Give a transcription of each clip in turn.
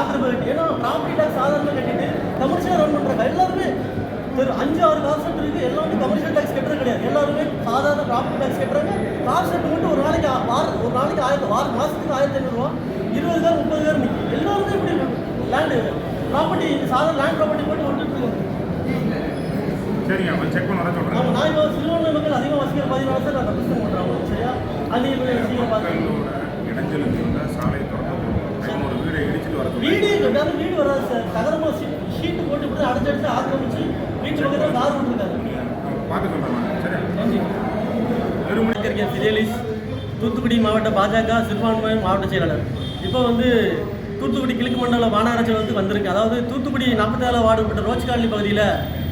ஆக்கிரமிப்பு ஏன்னா property tax சாதாரணமாக கட்டிட்டு கமர்ஷியல் ரன் பண்ணுறாங்க எல்லாருமே ஒரு அஞ்சு ஆறு கான்செப்ட் இருக்குது எல்லாருமே கமர்ஷியல் டேக்ஸ் கட்டுறது கிடையாது. எல்லாருமே சாதாரண ப்ராப்பர்ட்டி டேக்ஸ் கட்டுறாங்க. கான்செப்ட் மட்டும் ஒரு நாளைக்கு வார ஒரு நாளைக்கு ஆயிரத்து வார மாதத்துக்கு ஆயிரத்தி ஐநூறுரூவா இருபது பேர் முப்பது பேர் நிற்கும் எல்லாருமே இப்படி லேண்டு ப்ராப்பர்ட்டி சாதாரண லேண்ட் ப்ராப்பர்ட்டி மட்டும் ஒன்று சரிங்க அவன் செக் பண்ண சொல்கிறேன் நான் இப்போ சிறுவன் மக்கள் அதிகமாக வசிக்கிற பதினாலு சார் நான் பிரச்சனை பண்ணுறேன் சரியா? அதிக இடைஞ்சலுக்கு கட்டாத வீடு வராது சார். தகரமாக ஷீ ஷீட்டு போட்டு இப்படி அடைச்சடிச்சு ஆக்கிரமிச்சு வீட்டு பக்கத்தில் கார் விட்டுருக்காரு பார்த்து சொல்கிறேன் சரியா நன்றி. வெறுமனே வழக்கறிஞர் ஃபிதேலிஸ் தூத்துக்குடி மாவட்ட பாஜக சிறுபான்மை மாவட்ட செயலாளர். இப்போ வந்து தூத்துக்குடி கிழக்கு மண்டல மாநகராட்சியில் வந்து வந்திருக்கு. அதாவது தூத்துக்குடி நாற்பத்தி வார்டு உட்பட்ட ரோச் காலனி பகுதியில்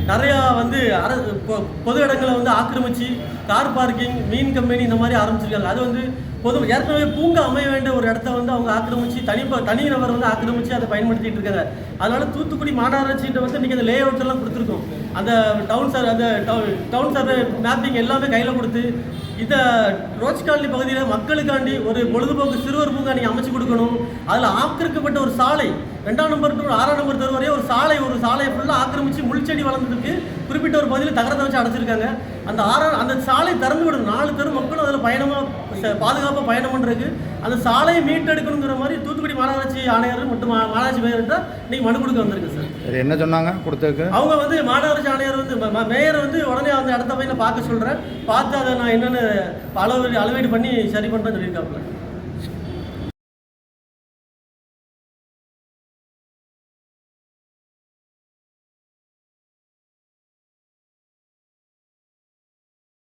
நிறையா வந்து அர பொ- பொது இடங்களை வந்து ஆக்கிரமிச்சு கார் பார்க்கிங் மீன் கம்பெனி இந்த மாதிரி ஆரம்பிச்சிருக்காங்க. அது வந்து பொது ஏற்கனவே பூங்கா அமைய வேண்டிய ஒரு இடத்த வந்து அவங்க ஆக்கிரமிச்சு தனி தனி நபர் வந்து ஆக்கிரமிச்சு அதை பயன்படுத்திட்டு இருக்காங்க. அதனால தூத்துக்குடி மாநகராட்சிகிட்ட வந்து இன்னைக்கு அந்த லே எல்லாம் கொடுத்துருக்கோம். அந்த டவுன் சர் அந்த டவுன் சர்வே மேப்பிங் எல்லாமே கையில் கொடுத்து இதை ரோஜ் காலனி பகுதியில் மக்களுக்காண்டி ஒரு பொழுதுபோக்கு சிறுவர் பூங்கா நீங்கள் அமைச்சு கொடுக்கணும். அதில் ஆக்கிரமிக்கப்பட்ட ஒரு சாலை ரெண்டாம் நம்பர் டு ஆறாம் நம்பர் தெரு வரையும் ஒரு சாலை ஒரு சாலை சாலையை ஃபுல்லாக ஆக்கிரமிச்சு முள்செடி வளர்ந்ததுக்கு குறிப்பிட்ட ஒரு பகுதியில் தகரத்தை வச்சு அடைச்சிருக்காங்க. அந்த ஆறாம் அந்த சாலை திறந்து விடணும் நாலு தெரு மக்களும் அதில் பயணமாக பாதுகாப்பாக பயணம் பண்ணுறதுக்கு அந்த சாலையை மீட்டெடுக்கணுங்கிற மாதிரி தூத்துக்குடி மாநகராட்சி ஆணையர் மற்றும் மாநகராட்சி மேயர்கிட்ட இன்னைக்கு மனு கொடுக்க வந்திருக்கு சார் சரி என்ன சொன்னாங்க கொடுத்ததுக்கு? அவங்க வந்து மாநகராட்சி ஆணையர் வந்து மேயர் வந்து உடனே அந்த இடத்த போய் நான் பார்க்க சொல்கிறேன் பார்த்து அதை நான் என்னென்னு அளவு அளவீடு பண்ணி சரி பண்ணுறேன்னு சொல்லியிருக்காப்புல.